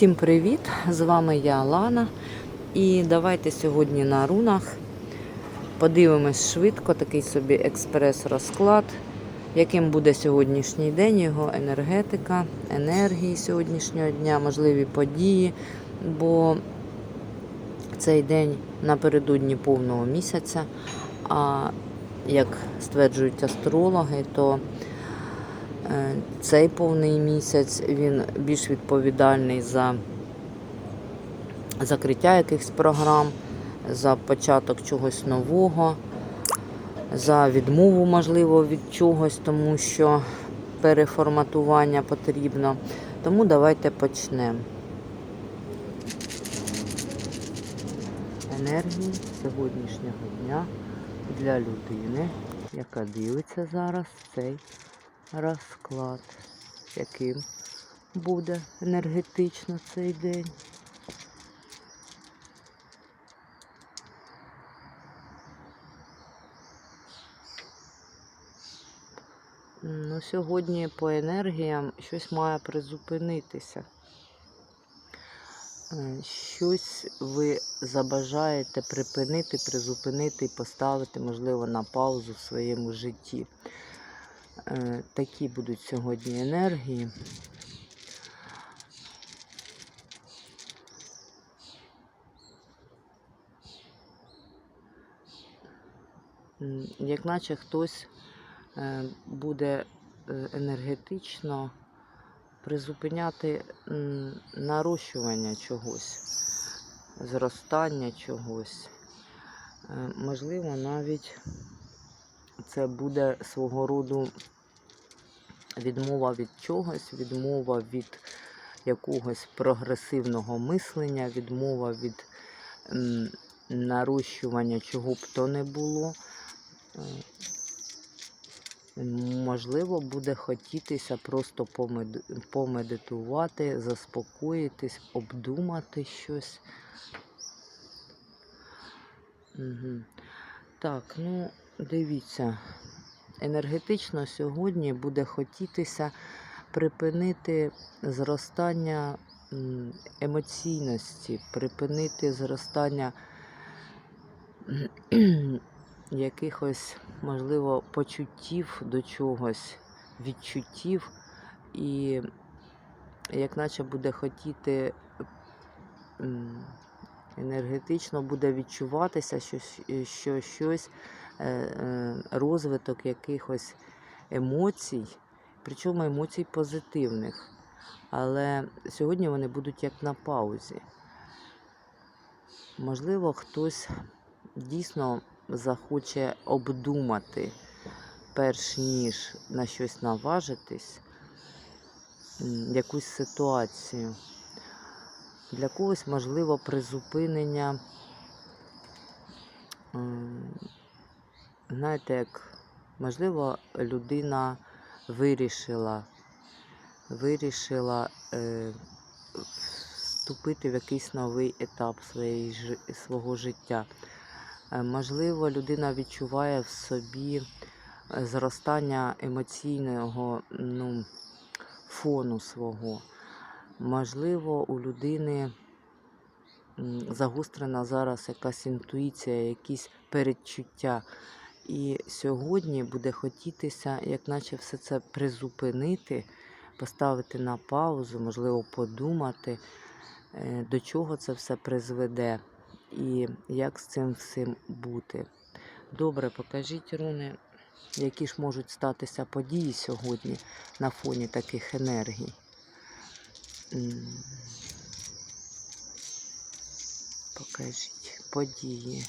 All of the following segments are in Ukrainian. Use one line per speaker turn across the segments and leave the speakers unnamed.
Всім привіт! З вами я Лана. І давайте сьогодні на рунах подивимось швидко такий собі експрес-розклад, яким буде сьогоднішній день, його енергетика, енергії сьогоднішнього дня, можливі події, бо цей день напередодні повного місяця. А як стверджують астрологи, то Цей повний місяць він більш відповідальний за закриття якихось програм, за початок чогось нового, за відмову, можливо, від чогось, тому що переформатування потрібно. Тому давайте почнемо. Енергії сьогоднішнього дня для людини, яка дивиться зараз цей розклад, яким буде енергетично цей день. Ну, сьогодні по енергіям щось має призупинитися. Е, Щось ви забажаєте припинити, призупинити і поставити, можливо, на паузу в своєму житті. Е, Такі будуть сьогодні енергії. Як наче хтось е, буде е, енергетично призупиняти нарощування чогось, зростання чогось. Можливо, навіть це буде свого роду відмова від чогось, відмова від якогось прогресивного мислення, відмова від нарощування чого б то не було. Е, Можливо, буде хотітися просто помедитувати, заспокоїтись, обдумати щось. Угу. Так, ну дивіться, енергетично сьогодні буде хотітися припинити зростання емоційності, припинити зростання якихось, можливо, почуттів до чогось, відчуттів, і як наче буде хотіти енергетично буде відчуватися, що, що щось, розвиток якихось емоцій, причому емоцій позитивних. Але сьогодні вони будуть як на паузі. Можливо, хтось дійсно захоче обдумати, перш ніж на щось наважитись, якусь ситуацію. Для когось можливо призупинення, знаєте, як можливо, людина вирішила, вирішила е, вступити в якийсь новий етап своєї, свого життя. Е, Можливо, людина відчуває в собі е, зростання емоційного ну, фону свого. Можливо, у людини загострена зараз якась інтуїція, якісь передчуття. І сьогодні буде хотітися, як наче все це призупинити, поставити на паузу, можливо, подумати, е, до чого це все призведе і як з цим всім бути. Добре, покажіть, руни, які ж можуть статися події сьогодні на фоні таких енергій. Покажіть події.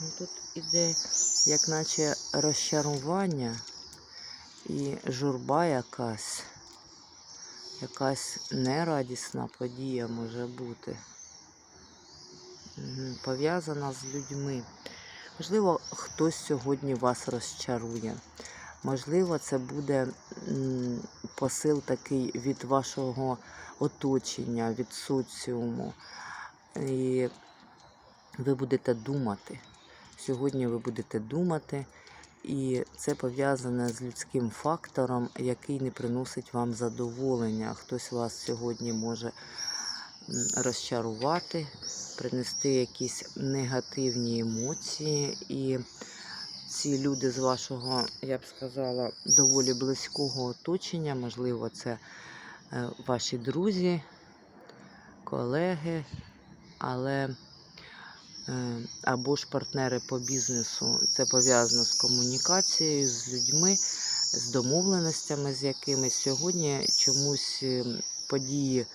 Ну, тут іде як наче розчарування і журба якась. Якась нерадісна подія може бути. Пов'язана з людьми. Можливо, хтось сьогодні вас розчарує. Можливо, це буде посил такий від вашого оточення, від соціуму. І ви будете думати. Сьогодні ви будете думати і це пов'язане з людським фактором, який не приносить вам задоволення. Хтось вас сьогодні може розчарувати, принести якісь негативні емоції. І ці люди з вашого, я б сказала, доволі близького оточення, можливо, це е, ваші друзі, колеги, але або ж партнери по бізнесу. Це пов'язано з комунікацією, з людьми, з домовленостями, з якимись сьогодні чомусь е, події,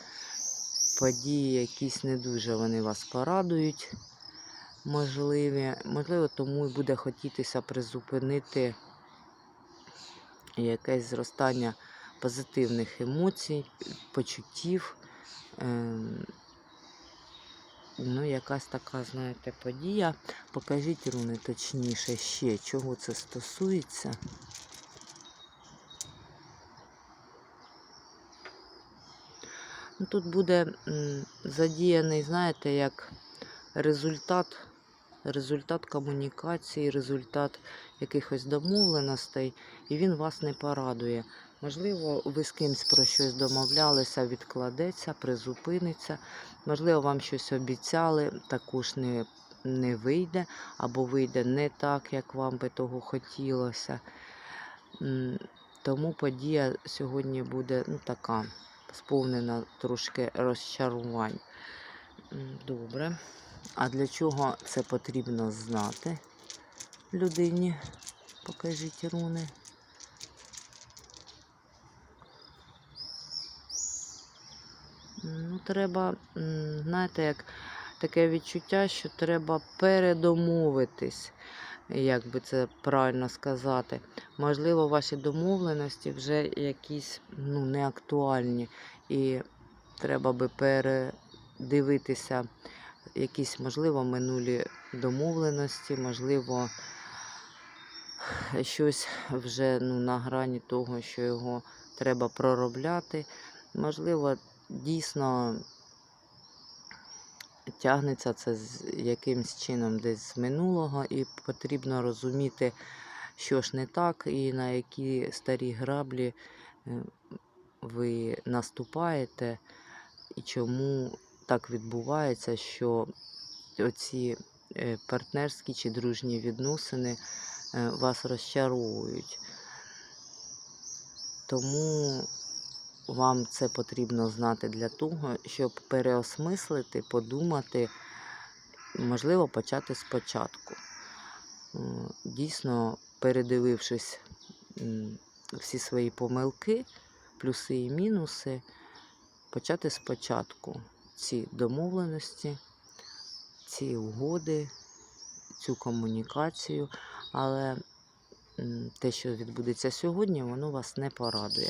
події якісь не дуже вони вас порадують. Можливі, можливо, тому і буде хотітися призупинити якесь зростання позитивних емоцій, почуттів. Ну, якась така, знаєте, подія. Покажіть руни точніше ще, чого це стосується. Ну, тут буде задіяний, знаєте, як результат, результат комунікації, результат якихось домовленостей, і він вас не порадує. Можливо, ви з кимсь про щось домовлялися, відкладеться, призупиниться. Можливо, вам щось обіцяли, також не, не вийде, або вийде не так, як вам би того хотілося. Тому подія сьогодні буде ну, така, сповнена трошки розчарувань. Добре. А для чого це потрібно знати людині? Покажіть руни. Ну, треба, знаєте, як таке відчуття, що треба передомовитись, як би це правильно сказати. Можливо, ваші домовленості вже якісь ну, актуальні, і треба би передивитися якісь, можливо, минулі домовленості, можливо, щось вже ну, на грані того, що його треба проробляти. Можливо, дійсно тягнеться це з якимсь чином десь з минулого, і потрібно розуміти, що ж не так, і на які старі граблі е, ви наступаєте, і чому так відбувається, що оці е, партнерські чи дружні відносини е, вас розчаровують. Тому вам це потрібно знати для того, щоб переосмислити, подумати, можливо, почати спочатку. Дійсно, передивившись всі свої помилки, плюси і мінуси, почати спочатку ці домовленості, ці угоди, цю комунікацію, але те, що відбудеться сьогодні, воно вас не порадує.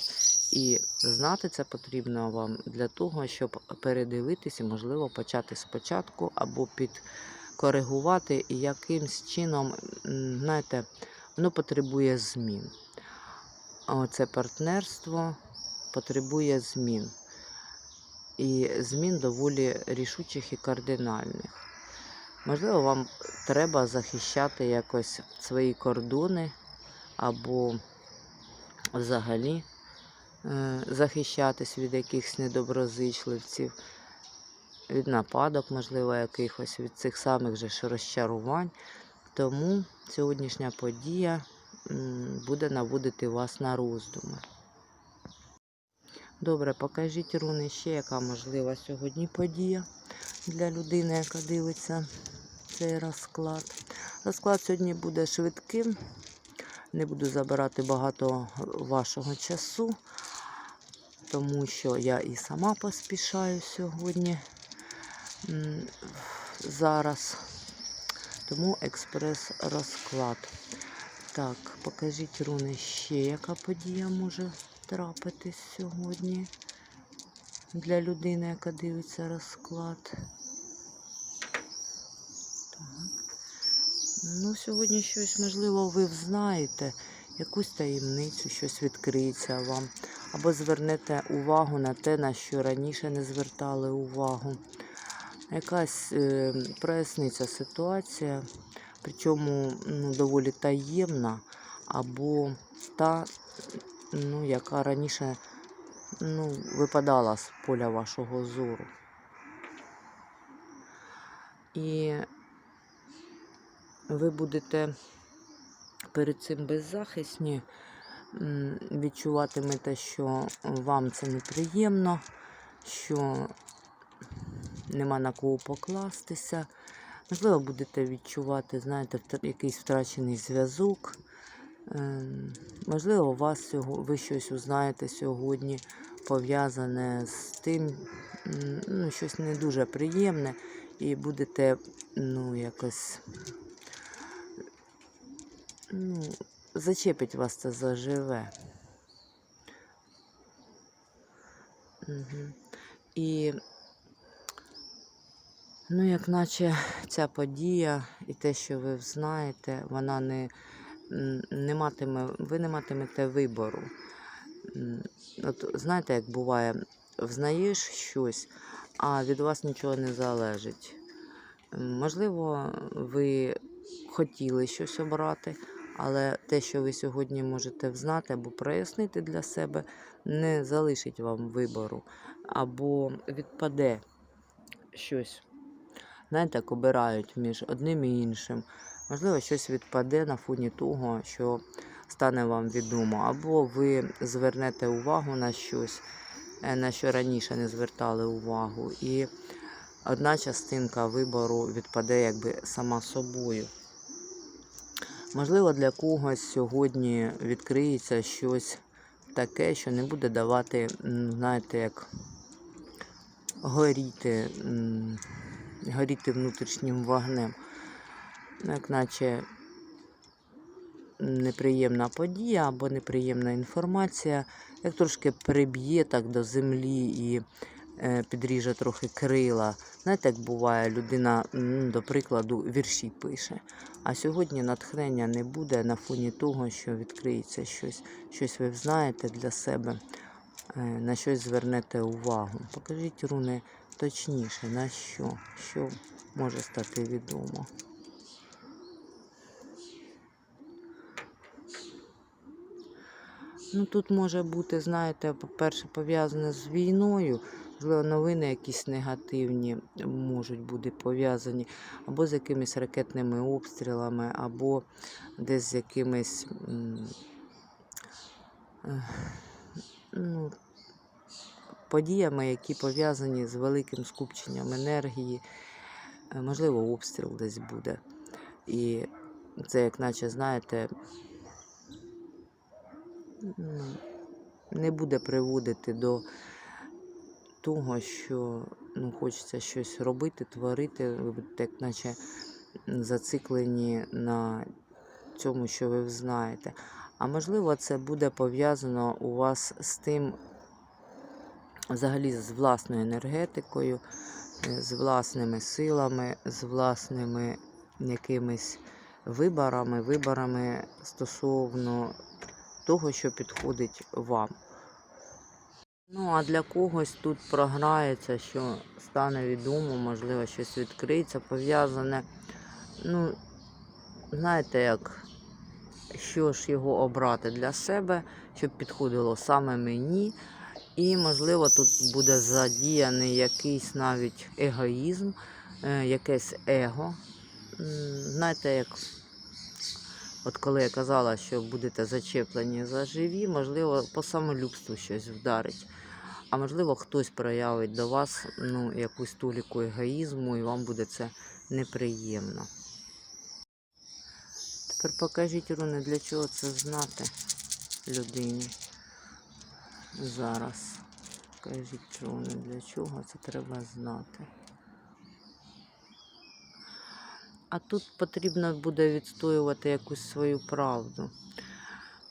І знати це потрібно вам для того, щоб передивитися, можливо, почати спочатку або підкоригувати і якимсь чином, знаєте, воно потребує змін. Це партнерство потребує змін. І змін доволі рішучих і кардинальних. Можливо, вам треба захищати якось свої кордони або взагалі захищатись від якихось недоброзичливців, від нападок, можливо, якихось, від цих самих же ж розчарувань. Тому сьогоднішня подія буде наводити вас на роздуми. Добре, покажіть руни ще, яка можлива сьогодні подія для людини, яка дивиться цей розклад. Розклад сьогодні буде швидким. Не буду забирати багато вашого часу, тому що я і сама поспішаю сьогодні зараз. Тому експрес-розклад. Так, покажіть руни ще, яка подія може трапитись сьогодні для людини, яка дивиться розклад. Ну, сьогодні щось, можливо, ви взнаєте, якусь таємницю, щось відкриється вам. Або звернете увагу на те, на що раніше не звертали увагу. Якась е, проясниться ситуація, причому ну, доволі таємна, або та, ну, яка раніше ну, випадала з поля вашого зору. І ви будете перед цим беззахисні, відчуватимете, що вам це неприємно, що нема на кого покластися. Можливо, будете відчувати, знаєте, якийсь втрачений зв'язок. Ем, Можливо, у вас ви щось узнаєте сьогодні, пов'язане з тим, ну, щось не дуже приємне, і будете ну, якось ну, зачепить вас це заживе. Угу. І ну, як наче ця подія і те, що ви знаєте, вона не, не матиме, ви не матимете вибору. От знаєте, як буває, взнаєш щось, а від вас нічого не залежить. Можливо, ви хотіли щось обрати, але те, що ви сьогодні можете взнати або прояснити для себе, не залишить вам вибору, або відпаде щось. Знаєте, як обирають між одним і іншим. Можливо, щось відпаде на фоні того, що стане вам відомо, або ви звернете увагу на щось, е, на що раніше не звертали увагу. І одна частинка вибору відпаде якби сама собою. Можливо, для когось сьогодні відкриється щось таке, що не буде давати, знаєте, як горіти, горіти внутрішнім вогнем. Ну, Як наче неприємна подія або неприємна інформація, як трошки приб'є так до землі і підріже трохи крила. Знаєте, як буває, людина, до прикладу, вірші пише. А сьогодні натхнення не буде на фоні того, що відкриється щось, щось ви знаєте для себе, е, на щось звернете увагу. Покажіть руни точніше, на що, що може стати відомо. Ну, тут може бути, знаєте, по-перше, пов'язане з війною. Можливо, новини якісь негативні можуть бути пов'язані або з якимись ракетними обстрілами, або десь з якимись ну, подіями, які пов'язані з великим скупченням енергії. Е, Можливо, обстріл десь буде. І це, як наче, знаєте, не буде приводити до того, що ну, хочеться щось робити, творити, ви як наче зациклені на цьому, що ви знаєте. А можливо, це буде пов'язано у вас з тим, взагалі з власною енергетикою, е, з власними силами, з власними якимись виборами, виборами стосовно того, що підходить вам. Ну, а для когось тут програється, що стане відомо, можливо, щось відкриється, пов'язане. Ну, знаєте, як, що ж його обрати для себе, щоб підходило саме мені. І, можливо, тут буде задіяний якийсь навіть егоїзм, е, якесь его. Знаєте, як От коли я казала, що будете зачеплені за живі, можливо, по самолюбству щось вдарить. А можливо, хтось проявить до вас ну, якусь толіку егоїзму, і вам буде це неприємно. Тепер покажіть, руни, для чого це знати людині зараз. Покажіть, руни, для чого це треба знати. А тут потрібно буде відстоювати якусь свою правду.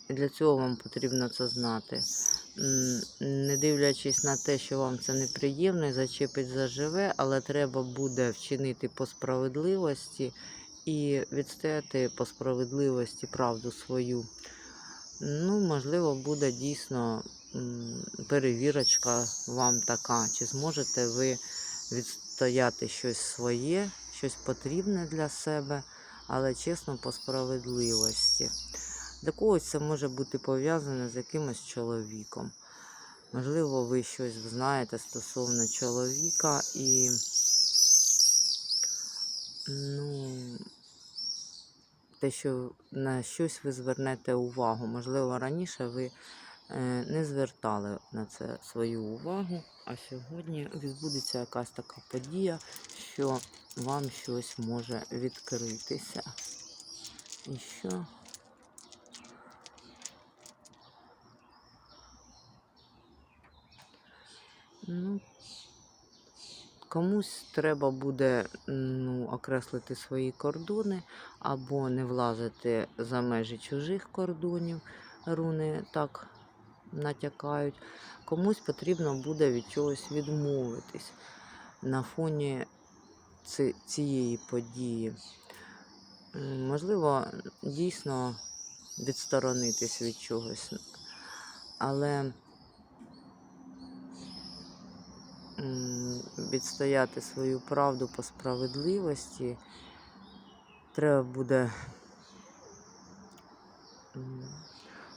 І для цього вам потрібно це знати. Не дивлячись на те, що вам це неприємно зачепить заживе, але треба буде вчинити по справедливості і відстояти по справедливості правду свою. Ну, можливо, буде дійсно перевірочка вам така, чи зможете ви відстояти щось своє, щось потрібне для себе, але чесно по справедливості. Для когось це може бути пов'язане з якимось чоловіком. Можливо, ви щось знаєте стосовно чоловіка і ну, те, що на щось ви звернете увагу. Можливо, раніше ви не звертали на це свою увагу, а сьогодні відбудеться якась така подія, що вам щось може відкритися. І що? Ну, комусь треба буде ну, окреслити свої кордони або не влазити за межі чужих кордонів. Руни так натякають. Комусь потрібно буде від чогось відмовитись на фоні цієї події. Можливо, дійсно відсторонитись від чогось, але відстояти свою правду по справедливості треба буде, м,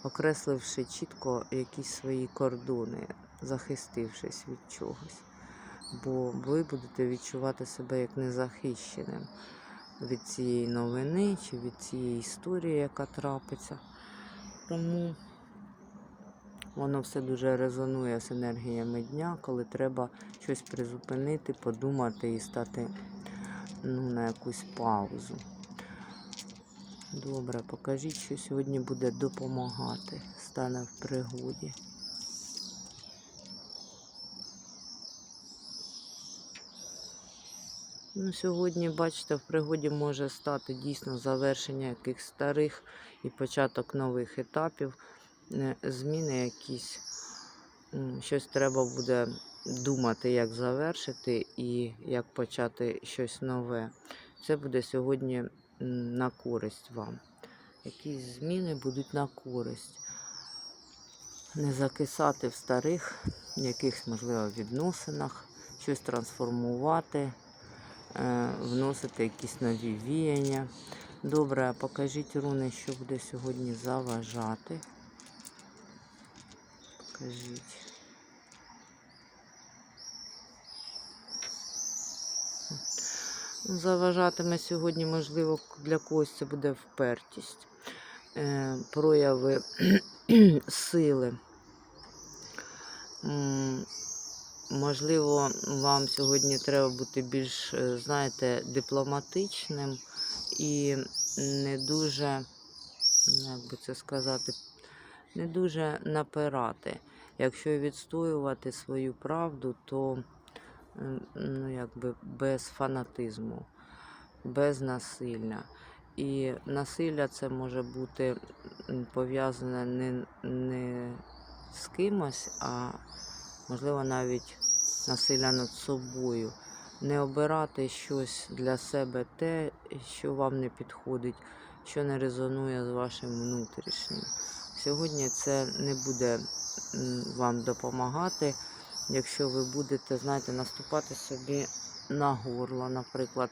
окресливши чітко якісь свої кордони, захистившись від чогось. Бо ви будете відчувати себе як незахищеним від цієї новини чи від цієї історії, яка трапиться. Тому воно все дуже резонує з енергіями дня, коли треба щось призупинити, подумати і стати ну, на якусь паузу. Добре, покажіть, що сьогодні буде допомагати, стане в пригоді. Ну, сьогодні, бачите, в пригоді може стати дійсно завершення якихось старих і початок нових етапів, е, зміни якісь. Щось треба буде думати, як завершити і як почати щось нове. Це буде сьогодні на користь вам. Якісь зміни будуть на користь. Не закисати в старих якихось, можливо, відносинах, щось трансформувати е, вносити якісь нові віяння. Добре, покажіть руни, що буде сьогодні заважати. Покажіть. Заважатиме сьогодні, можливо, для когось це буде впертість, е, прояви сили. Можливо, вам сьогодні треба бути більш, е, знаєте, дипломатичним і не дуже, як би це сказати, не дуже напирати. Якщо відстоювати свою правду, то ну, якби без фанатизму, без насилля. І насилля це може бути пов'язане не, не з кимось, а можливо навіть насилля над собою. Не обирати щось для себе те, що вам не підходить, що не резонує з вашим внутрішнім. Сьогодні це не буде вам допомагати, якщо ви будете, знаєте, наступати собі на горло, наприклад,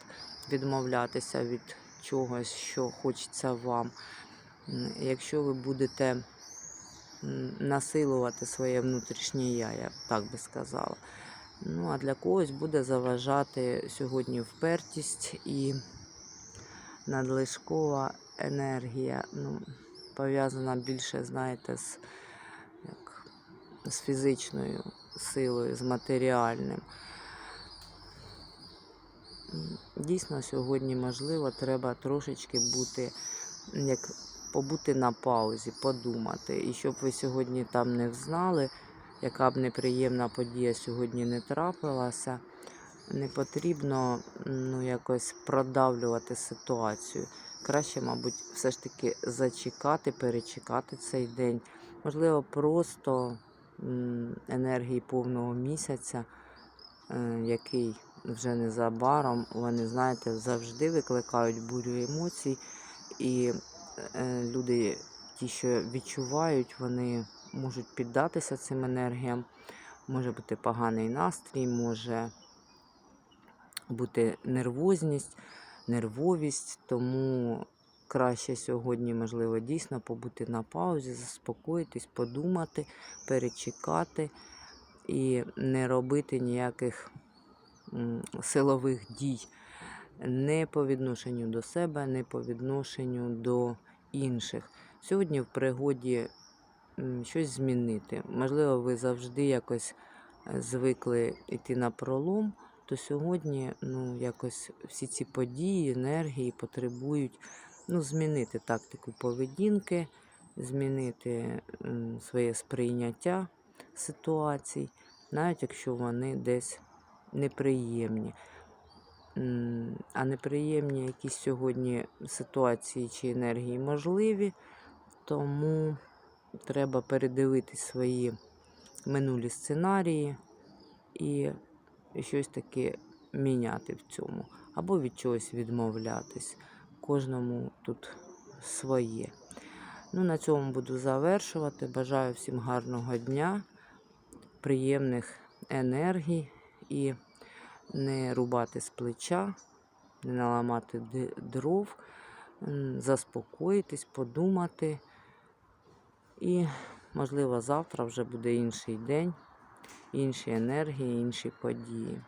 відмовлятися від чогось, що хочеться вам. Якщо ви будете насилувати своє внутрішнє я, я так би сказала. Ну, а для когось буде заважати сьогодні впертість і надлишкова енергія. Ну, пов'язана більше, знаєте, з, як, з фізичною силою, з матеріальним. Дійсно, сьогодні, можливо, треба трошечки бути, як побути на паузі, подумати. І щоб ви сьогодні там не взнали, яка б неприємна подія сьогодні не трапилася, не потрібно ну, якось продавлювати ситуацію. Краще, мабуть, все ж таки зачекати, перечекати цей день. Можливо, просто енергії повного місяця, е, який вже незабаром, вони, знаєте, завжди викликають бурю емоцій. І е, люди, ті, що відчувають, вони можуть піддатися цим енергіям. Може бути поганий настрій, може бути нервозність, нервовість, тому краще сьогодні, можливо, дійсно побути на паузі, заспокоїтись, подумати, перечекати і не робити ніяких силових дій не по відношенню до себе, не по відношенню до інших. Сьогодні в пригоді щось змінити. Можливо, ви завжди якось е, звикли йти на пролом, то сьогодні ну, якось всі ці події, енергії потребують ну, змінити тактику поведінки, змінити своє сприйняття ситуацій, навіть якщо вони десь неприємні. А неприємні якісь сьогодні ситуації чи енергії можливі, тому треба передивити свої минулі сценарії і щось таке міняти в цьому, або від чогось відмовлятись. Кожному тут своє. Ну, на цьому буду завершувати. Бажаю всім гарного дня, приємних енергій і не рубати з плеча, не наламати дров, заспокоїтись, подумати. І, можливо, завтра вже буде інший день, інші енергії, інші події.